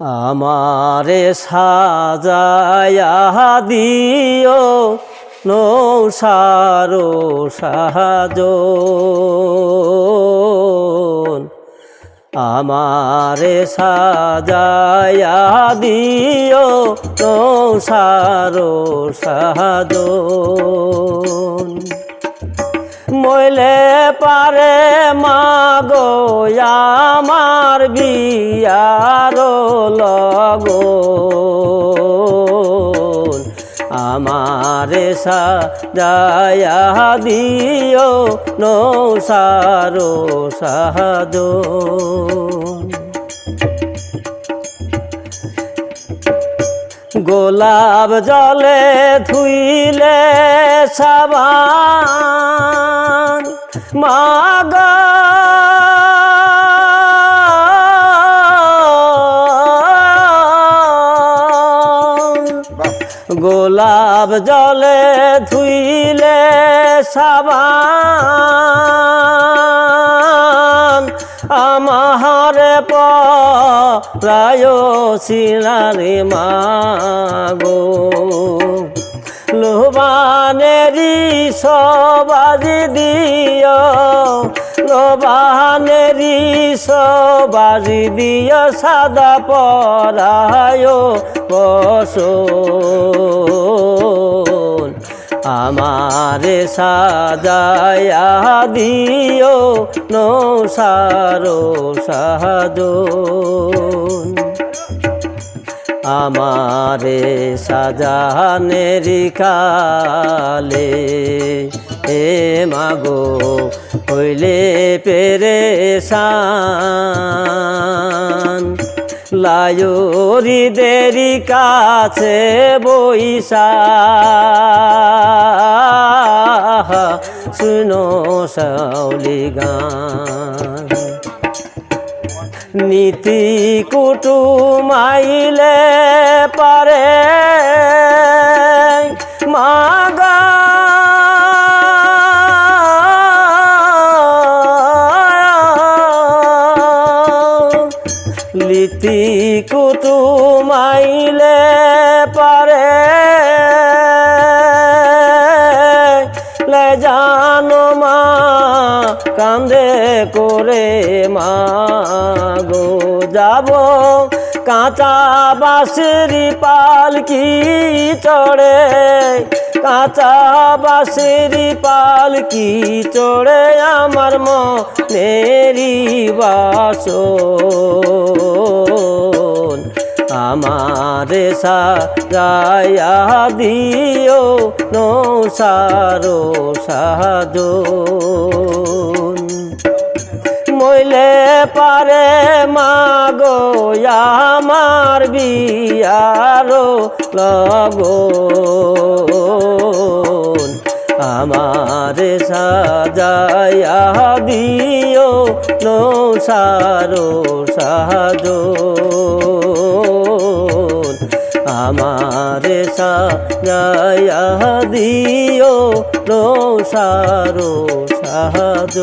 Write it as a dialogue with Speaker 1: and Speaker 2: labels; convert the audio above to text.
Speaker 1: আমারে সাজায়া দিও নৌসারো সাহাজ আমারে সাজায়া দিও নৌসারো সাহাজ মইলে পারে মাগো আমার বিয়ার লগো আমারে সাজায়া দিও নৌসারো সাহায্য। গোলাপ জলে ধুইলে সাবান মাগা গোলাপ জলে ধুইলে সাবান আমার প্রায় শিলারে মাগো। লোবানেরি সবাজি দিও লোবানেরি সবাজি দিও সাদা পরায় বসো আমারে সাজায়া দিও নৌসারো সাহায্য আমারে সাজানের কালে এ মাগো হইলে পেরে লায়রি দেরি কাছে বৈশা শুনো সাউলি গান। নীতি কুটুমাইলে পারে লিতি কুটুমাইলে পারে। জানো মা কান্দে করে মা গো যাব কাঁচা বাঁশেরি পালকি চড়ে? কাঁচা বাঁশেরি পালকি চড়ে আমার মেরি বাসন? আমারে সাজায়া দিও নৌসারো সাহায্য মইলে পারে মাগো বিয়ারো লগো আমারে সাজায়া দিও নৌসারো সাহায্য আমারে সাজায়া দিও নৌসারো সাহায্য